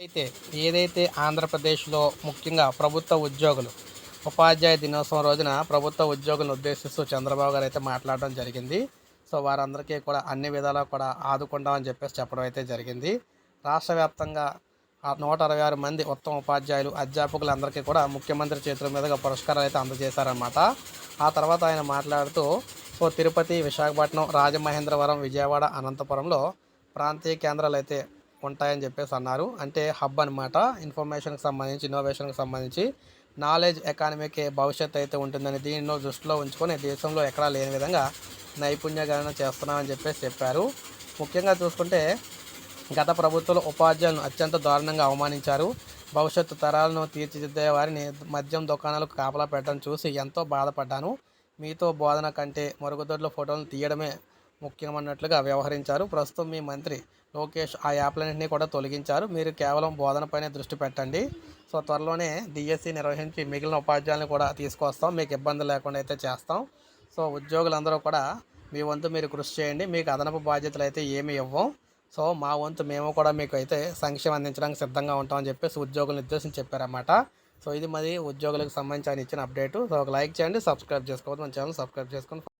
అయితే ఏదైతే ఆంధ్రప్రదేశ్లో ముఖ్యంగా ప్రభుత్వ ఉద్యోగులు ఉపాధ్యాయ దినోత్సవం రోజున ప్రభుత్వ ఉద్యోగులను ఉద్దేశిస్తూ చంద్రబాబు గారు అయితే మాట్లాడడం జరిగింది. సో వారందరికీ కూడా అన్ని విధాలా కూడా ఆదుకుంటామని చెప్పేసి చెప్పడం అయితే జరిగింది. రాష్ట్ర వ్యాప్తంగా ఆ నూట అరవై ఆరు మంది ఉత్తమ ఉపాధ్యాయులు అధ్యాపకులందరికీ కూడా ముఖ్యమంత్రి చేతుల మీదుగా పురస్కారాలు అయితే అందజేశారన్నమాట. ఆ తర్వాత ఆయన మాట్లాడుతూ సో తిరుపతి విశాఖపట్నం రాజమహేంద్రవరం విజయవాడ అనంతపురంలో ప్రాంతీయ కేంద్రాలు అయితే ఉంటాయని చెప్పేసి అన్నారు. అంటే హబ్ అనమాట ఇన్ఫర్మేషన్కి సంబంధించి ఇన్నోవేషన్కి సంబంధించి నాలెడ్జ్ ఎకానమీకి భవిష్యత్తు అయితే ఉంటుందని దీనిలో దృష్టిలో ఉంచుకొని దేశంలో ఎక్కడా లేని విధంగా నైపుణ్య గణన చేస్తున్నామని చెప్పేసి చెప్పారు. ముఖ్యంగా చూసుకుంటే గత ప్రభుత్వం ఉపాధ్యాయులను అత్యంత దారుణంగా అవమానించారు. భవిష్యత్తు తరాలను తీర్చిదిద్దే వారిని మద్యం దుకాణాలకు కాపలా పెట్టడం చూసి ఎంతో బాధపడ్డాను. మీతో బోధన కంటే మరుగుదొడ్ల ఫోటోలను తీయడమే ముఖ్యమన్నట్లుగా వ్యవహరించారు. ప్రస్తుతం మీ మంత్రి లోకేష్ ఆ యాప్లన్నింటినీ కూడా తొలగించారు. మీరు కేవలం బోధనపైనే దృష్టి పెట్టండి. సో త్వరలోనే డిఎస్సి నిర్వహించి మిగిలిన ఉపాధ్యాయులను కూడా తీసుకొస్తాం. మీకు ఇబ్బంది లేకుండా అయితే చేస్తాం. సో ఉద్యోగులందరూ కూడా మీ వంతు మీరు కృషి చేయండి. మీకు అదనపు బాధ్యతలు అయితే ఏమి ఇవ్వం. సో మా వంతు మేము కూడా మీకు అయితే సంక్షేమం అందించడానికి సిద్ధంగా ఉంటామని చెప్పేసి ఉద్యోగులను ఉద్దేశించి చెప్పారన్నమాట. సో ఇది మరి ఉద్యోగులకు సంబంధించి ఆయన ఇచ్చిన అప్డేట్. సో ఒక లైక్ చేయండి సబ్స్క్రైబ్ చేసుకోవద్దు. మన ఛానల్ సబ్స్క్రైబ్ చేసుకొని